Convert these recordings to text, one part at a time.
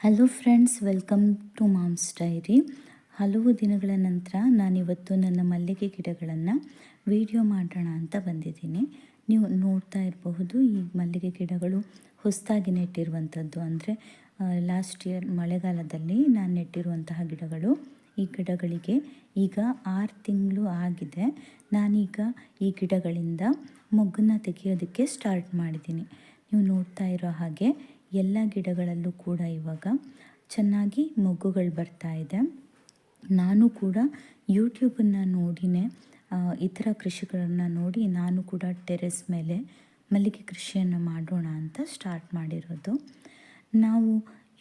Hello friends welcome to mom's diary ಹಲವು ದಿನಗಳ ನಂತರ ನಾನಿವತ್ತು ನನ್ನ ಮಲ್ಲಿಗೆ ಗಿಡಗಳನ್ನು ವಿಡಿಯೋ ಮಾಡೋಣ ಅಂತ ಬಂದಿದ್ದೀನಿ. ನೀವು ನೋಡ್ತಾ ಇರಬಹುದು, ಈ ಮಲ್ಲಿಗೆ ಗಿಡಗಳು ಹೊಸದಾಗಿ ನೆಟ್ಟಿರುವಂಥದ್ದು. ಅಂದರೆ ಲಾಸ್ಟ್ ಇಯರ್ ಮಳೆಗಾಲದಲ್ಲಿ ನಾನು ನೆಟ್ಟಿರುವಂತಹ ಗಿಡಗಳು ಈ ಗಿಡಗಳಿಗೆ ಈಗ ಆರು ತಿಂಗಳು ಆಗಿದೆ. ನಾನೀಗ ಈ ಗಿಡಗಳಿಂದ ಮೊಗ್ಗನ್ನು ತೆಗೆಯೋದಕ್ಕೆ ಸ್ಟಾರ್ಟ್ ಮಾಡಿದ್ದೀನಿ. ನೀವು ನೋಡ್ತಾ ಇರೋ ಹಾಗೆ ಎಲ್ಲ ಗಿಡಗಳಲ್ಲೂ ಕೂಡ ಇವಾಗ ಚೆನ್ನಾಗಿ ಮೊಗ್ಗುಗಳು ಬರ್ತಾ ಇದೆ. ನಾನು ಕೂಡ ಯೂಟ್ಯೂಬನ್ನು ನೋಡಿನೇ ಇತರ ಕೃಷಿಗಳನ್ನು ನೋಡಿ ನಾನು ಕೂಡ ಟೆರೆಸ್ ಮೇಲೆ ಮಲ್ಲಿಗೆ ಕೃಷಿಯನ್ನು ಮಾಡೋಣ ಅಂತ ಸ್ಟಾರ್ಟ್ ಮಾಡಿರೋದು. ನಾವು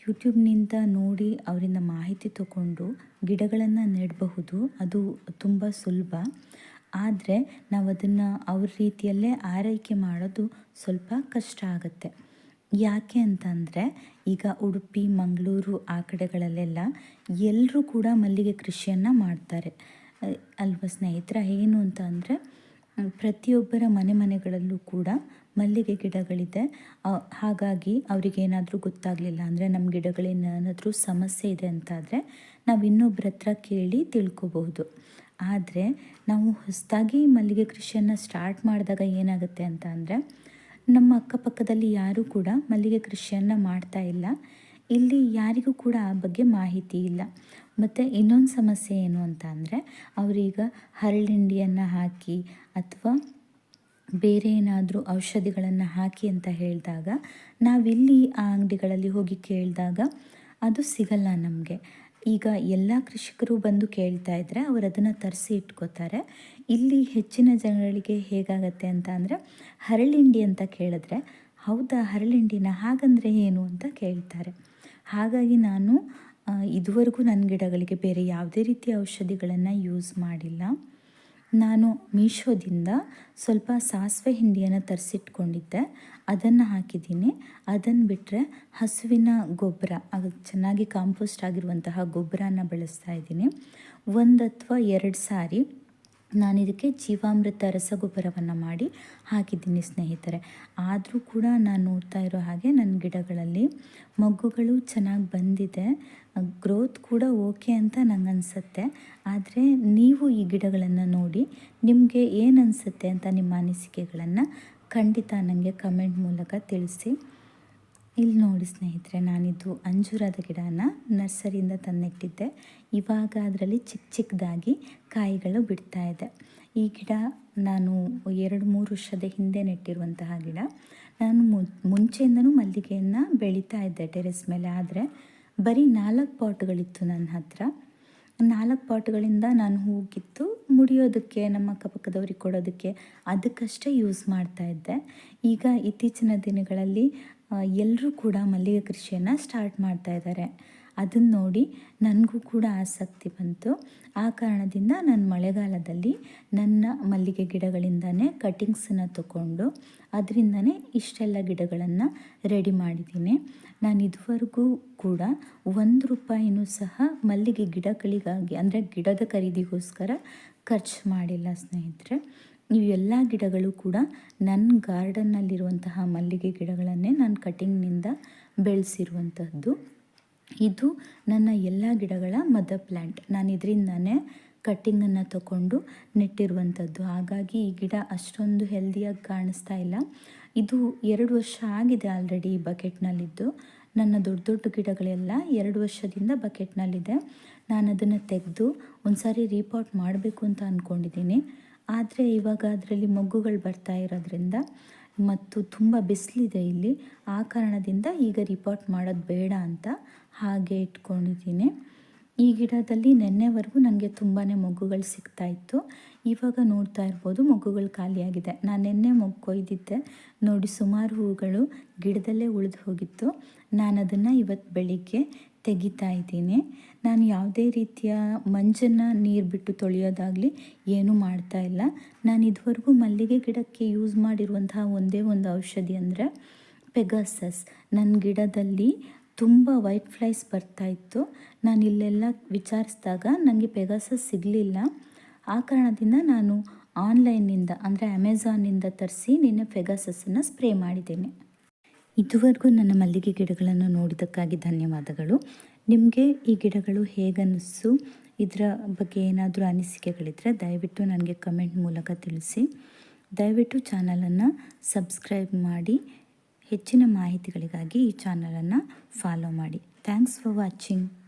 ಯೂಟ್ಯೂಬ್ನಿಂದ ನೋಡಿ ಅವರಿಂದ ಮಾಹಿತಿ ತಗೊಂಡು ಗಿಡಗಳನ್ನು ನೆಡಬಹುದು. ಅದು ತುಂಬ ಸುಲಭ. ಆದರೆ ನಾವು ಅದನ್ನು ಅವ್ರ ರೀತಿಯಲ್ಲೇ ಆರೈಕೆ ಮಾಡೋದು ಸ್ವಲ್ಪ ಕಷ್ಟ ಆಗುತ್ತೆ. ಯಾಕೆ ಅಂತಂದರೆ, ಈಗ ಉಡುಪಿ, ಮಂಗಳೂರು ಆ ಕಡೆಗಳಲ್ಲೆಲ್ಲ ಎಲ್ಲರೂ ಕೂಡ ಮಲ್ಲಿಗೆ ಕೃಷಿಯನ್ನು ಮಾಡ್ತಾರೆ. ಅಲ್ವಾ ಸ್ನೇಹಿತರ? ಏನು ಅಂತ ಅಂದರೆ, ಪ್ರತಿಯೊಬ್ಬರ ಮನೆ ಮನೆಗಳಲ್ಲೂ ಕೂಡ ಮಲ್ಲಿಗೆ ಗಿಡಗಳಿದೆ. ಹಾಗಾಗಿ ಅವರಿಗೇನಾದರೂ ಗೊತ್ತಾಗಲಿಲ್ಲ ಅಂದರೆ ನಮ್ಮ ಗಿಡಗಳೇನಾದರೂ ಸಮಸ್ಯೆ ಇದೆ ಅಂತಾದರೆ, ನಾವು ಇನ್ನೊಬ್ಬರ ಹತ್ರ ಕೇಳಿ ತಿಳ್ಕೊಬಹುದು. ಆದರೆ, ನಾವು ಹೊಸದಾಗಿ ಮಲ್ಲಿಗೆ ಕೃಷಿಯನ್ನು ಸ್ಟಾರ್ಟ್ ಮಾಡಿದಾಗ ಏನಾಗುತ್ತೆ ಅಂತ ಅಂದರೆ ನಮ್ಮ ಅಕ್ಕಪಕ್ಕದಲ್ಲಿ ಯಾರೂ ಕೂಡ ಮಲ್ಲಿಗೆ ಕೃಷಿಯನ್ನು ಮಾಡ್ತಾ ಇಲ್ಲ. ಇಲ್ಲಿ ಯಾರಿಗೂ ಕೂಡ ಆ ಬಗ್ಗೆ ಮಾಹಿತಿ ಇಲ್ಲ. ಮತ್ತು ಇನ್ನೊಂದು ಸಮಸ್ಯೆ ಏನು ಅಂತ ಅಂದರೆ, ಅವರೀಗ ಹರಳಿಂಡಿಯನ್ನು ಹಾಕಿ ಅಥವಾ ಬೇರೆ ಏನಾದರೂ ಔಷಧಿಗಳನ್ನು ಹಾಕಿ ಅಂತ ಹೇಳಿದಾಗ, ನಾವಿಲ್ಲಿ ಆ ಅಂಗಡಿಗಳಲ್ಲಿ ಹೋಗಿ ಕೇಳಿದಾಗ ಅದು ಸಿಗಲ್ಲ ನಮಗೆ. ಈಗ ಎಲ್ಲ ಕೃಷಿಕರು ಬಂದು ಕೇಳ್ತಾ ಇದ್ದರೆ ಅವರು ಅದನ್ನು ತರಿಸಿ ಇಟ್ಕೋತಾರೆ. ಇಲ್ಲಿ ಹೆಚ್ಚಿನ ಜನಗಳಿಗೆ ಹೇಗಾಗತ್ತೆ ಅಂತ ಅಂದರೆ ಹರಳಿಂಡಿ ಅಂತ ಕೇಳಿದ್ರೆ, ಹೌದಾ ಹರಳಿಂಡಿನ ಹಾಗಂದರೆ ಏನು ಅಂತ ಕೇಳ್ತಾರೆ. ಹಾಗಾಗಿ ನಾನು ಇದುವರೆಗೂ ನನ್ನ ಗಿಡಗಳಿಗೆ ಬೇರೆ ಯಾವುದೇ ರೀತಿಯ ಔಷಧಿಗಳನ್ನು ಯೂಸ್ ಮಾಡಿಲ್ಲ. ನಾನು ಮೀಶೋದಿಂದ ಸ್ವಲ್ಪ ಸಾಸಿವೆ ಹಿಂಡಿಯನ್ನು ತರಿಸಿಟ್ಕೊಂಡಿದ್ದೆ. ಅದನ್ನು ಹಾಕಿದ್ದೀನಿ. ಅದನ್ನು ಬಿಟ್ಟರೆ ಹಸುವಿನ ಗೊಬ್ಬರ, ಅದು ಚೆನ್ನಾಗಿ ಕಾಂಪೋಸ್ಟ್ ಆಗಿರುವಂತಹ ಗೊಬ್ಬರನ ಬಳಸ್ತಾ ಇದ್ದೀನಿ. ಒಂದು ಅಥವಾ ಎರಡು ಸಾರಿ. ನಾನು ಇದಕ್ಕೆ ಜೀವಾಮೃತ ರಸಗೊಬ್ಬರವನ್ನು ಮಾಡಿ ಹಾಕಿದ್ದೀನಿ ಸ್ನೇಹಿತರೆ. ಆದರೂ ಕೂಡ ನಾನು ನೋಡ್ತಾ ಇರೋ ಹಾಗೆ ನನ್ನ ಗಿಡಗಳಲ್ಲಿ ಮೊಗ್ಗುಗಳು ಚೆನ್ನಾಗಿ ಬಂದಿದೆ. ಗ್ರೋತ್ ಕೂಡ ಓಕೆ ಅಂತ ನಂಗೆ ಅನಿಸುತ್ತೆ ಆದರೆ ನೀವು ಈ ಗಿಡಗಳನ್ನು ನೋಡಿ ನಿಮಗೆ ಏನು ಅನಿಸುತ್ತೆ ಅಂತ ನಿಮ್ಮ ಅನಿಸಿಕೆಗಳನ್ನು ಖಂಡಿತ ನನಗೆ ಕಮೆಂಟ್ ಮೂಲಕ ತಿಳಿಸಿ. ಇಲ್ಲಿ ನೋಡಿ ಸ್ನೇಹಿತರೆ ನಾನಿದ್ದು ಅಂಜೂರದ ಗಿಡನ ನರ್ಸರಿಯಿಂದ ತಂದಿಟ್ಟಿದ್ದೆ. ಇವಾಗ ಅದರಲ್ಲಿ ಚಿಕ್ಕ ಚಿಕ್ಕದಾಗಿ ಕಾಯಿಗಳು ಬಿಡ್ತಾ ಇದೆ. ಈ ಗಿಡ ನಾನು ಎರಡು ಮೂರು ವರ್ಷದ ಹಿಂದೆ ನೆಟ್ಟಿರುವಂತಹ ಗಿಡ. ನಾನು ಮುಂಚೆಯಿಂದನೂ ಮಲ್ಲಿಗೆಯನ್ನು ಬೆಳೀತಾ ಇದ್ದೆ ಟೆರೆಸ್ ಮೇಲೆ, ಆದರೆ ಬರೀ ನಾಲ್ಕು ಪಾಟ್ಗಳಿತ್ತು ನನ್ನ ಹತ್ರ. ನಾಲ್ಕು ಪಾಟ್ಗಳಿಂದ ನಾನು ಹೋಗಿತ್ತು ಮುಡಿಯೋದಕ್ಕೆ, ನಮ್ಮ ಅಕ್ಕಪಕ್ಕದವ್ರಿಗೆ ಕೊಡೋದಕ್ಕೆ ಅದಕ್ಕಷ್ಟೇ ಯೂಸ್ ಮಾಡ್ತಾ ಇದ್ದೆ. ಈಗ ಇತ್ತೀಚಿನ ದಿನಗಳಲ್ಲಿ ಎಲ್ಲರೂ ಕೂಡ ಮಲ್ಲಿಗೆ ಕೃಷಿಯನ್ನು ಸ್ಟಾರ್ಟ್ ಮಾಡ್ತಾ ಇದ್ದಾರೆ ಅದನ್ನು ನೋಡಿ ನನಗೂ ಕೂಡ ಆಸಕ್ತಿ ಬಂತು. ಆ ಕಾರಣದಿಂದ ನಾನು ಮಳೆಗಾಲದಲ್ಲಿ ನನ್ನ ಮಲ್ಲಿಗೆ ಗಿಡಗಳಿಂದನೇ ಕಟಿಂಗ್ಸನ್ನು ತಗೊಂಡು ಅದರಿಂದನೇ ಇಷ್ಟೆಲ್ಲ ಗಿಡಗಳನ್ನು ರೆಡಿ ಮಾಡಿದ್ದೀನಿ. ನಾನು ಇದುವರೆಗೂ ಕೂಡ ಒಂದು ರೂಪಾಯಿನೂ ಸಹ ಮಲ್ಲಿಗೆ ಗಿಡಗಳಿಗಾಗಿ, ಅಂದರೆ ಗಿಡದ ಖರೀದಿಗೋಸ್ಕರ ಖರ್ಚು ಮಾಡಿಲ್ಲ ಸ್ನೇಹಿತರೆ. ಎಲ್ಲ ಗಿಡಗಳು ಕೂಡ ನನ್ನ ಗಾರ್ಡನ್ನಲ್ಲಿರುವಂತಹ ಮಲ್ಲಿಗೆ ಗಿಡಗಳನ್ನೇ ನಾನು ಕಟಿಂಗ್ನಿಂದ ಬೆಳೆಸಿರುವಂಥದ್ದು ಇದು ನನ್ನ ಎಲ್ಲ ಗಿಡಗಳ ಮದರ್ ಪ್ಲ್ಯಾಂಟ್ ನಾನು ಇದರಿಂದನೇ ಕಟ್ಟಿಂಗನ್ನು ತಗೊಂಡು ನೆಟ್ಟಿರುವಂಥದ್ದು ಹಾಗಾಗಿ ಈ ಗಿಡ ಅಷ್ಟೊಂದು ಹೆಲ್ದಿಯಾಗಿ ಕಾಣಿಸ್ತಾ ಇಲ್ಲ. ಇದು ಎರಡು ವರ್ಷ ಆಗಿದೆ ಆಲ್ರೆಡಿ ಈ ಬಕೆಟ್ನಲ್ಲಿದ್ದು. ನನ್ನ ದೊಡ್ಡ ದೊಡ್ಡ ಗಿಡಗಳೆಲ್ಲ ಎರಡು ವರ್ಷದಿಂದ ಬಕೆಟ್ನಲ್ಲಿದೆ. ನಾನು ಅದನ್ನು ತೆಗೆದು ಒಂದು ಸಾರಿ ರೀಪಾಟ್ ಮಾಡಬೇಕು ಅಂತ ಅಂದ್ಕೊಂಡಿದ್ದೀನಿ ಆದರೆ ಇವಾಗ ಅದರಲ್ಲಿ ಮೊಗ್ಗುಗಳು ಬರ್ತಾ ಇರೋದ್ರಿಂದ ಮತ್ತು ತುಂಬ ಬಿಸಿಲಿದೆ ಇಲ್ಲಿ. ಆ ಕಾರಣದಿಂದ ಈಗ ರಿಪೋರ್ಟ್ ಮಾಡೋದು ಬೇಡ ಅಂತ ಹಾಗೆ ಇಟ್ಕೊಂಡಿದ್ದೀನಿ. ಈ ಗಿಡದಲ್ಲಿ ನೆನ್ನೆವರೆಗೂ ನನಗೆ ತುಂಬಾ ಮೊಗ್ಗುಗಳು ಸಿಗ್ತಾ ಇತ್ತು. ಇವಾಗ ನೋಡ್ತಾ ಇರ್ಬೋದು ಮೊಗ್ಗುಗಳು ಖಾಲಿಯಾಗಿದೆ. ನಾನು ನೆನ್ನೆ ಮೊಗ್ಗು ಕೊಯ್ದಿದ್ದೆ. ನೋಡಿ ಸುಮಾರು ಹೂಗಳು ಗಿಡದಲ್ಲೇ ಉಳಿದು ಹೋಗಿತ್ತು. ನಾನು ಅದನ್ನು ಇವತ್ತು ಬೆಳಿಗ್ಗೆ ತೆಗಿತಾ ಇದ್ದೀನಿ ನಾನು ಯಾವುದೇ ರೀತಿಯ ಮಂಜನ್ನು ನೀರು ಬಿಟ್ಟು ತೊಳೆಯೋದಾಗಲಿ ಏನೂ ಮಾಡ್ತಾ ಇಲ್ಲ. ನಾನು ಇದುವರೆಗೂ ಮಲ್ಲಿಗೆ ಗಿಡಕ್ಕೆ ಯೂಸ್ ಮಾಡಿರುವಂತಹ ಒಂದೇ ಒಂದು ಔಷಧಿ ಅಂದರೆ ಪೆಗಾಸಸ್. ನನ್ನ ಗಿಡದಲ್ಲಿ ತುಂಬ ವೈಟ್ ಫ್ಲೈಸ್ ಬರ್ತಾಯಿತ್ತು ನಾನು ಇಲ್ಲೆಲ್ಲ ವಿಚಾರಿಸಿದಾಗ ನನಗೆ ಪೆಗಾಸಸ್ ಸಿಗಲಿಲ್ಲ. ಆ ಕಾರಣದಿಂದ ನಾನು ಆನ್ಲೈನಿಂದ ಅಂದರೆ ಅಮೆಝಾನಿಂದ ತರಿಸಿ ನಿನ್ನೆ ಪೆಗಾಸಸ್ಸನ್ನು ಸ್ಪ್ರೇ ಮಾಡಿದ್ದೇನೆ. ಇದುವರೆಗೂ ನನ್ನ ಮಲ್ಲಿಗೆ ಗಿಡಗಳನ್ನು ನೋಡಿದ್ದಕ್ಕಾಗಿ ಧನ್ಯವಾದಗಳು. ನಿಮಗೆ ಈ ಗಿಡಗಳು ಹೇಗನ್ನಿಸ್ತು? ಇದರ ಬಗ್ಗೆ ಏನಾದರೂ ಅನಿಸಿಕೆಗಳಿದ್ದರೆ ದಯವಿಟ್ಟು ನನಗೆ ಕಮೆಂಟ್ ಮೂಲಕ ತಿಳಿಸಿ. ದಯವಿಟ್ಟು ಚಾನಲನ್ನು ಸಬ್ಸ್ಕ್ರೈಬ್ ಮಾಡಿ. ಹೆಚ್ಚಿನ ಮಾಹಿತಿಗಳಿಗಾಗಿ ಈ ಚಾನಲನ್ನು ಫಾಲೋ ಮಾಡಿ. Thanks for watching.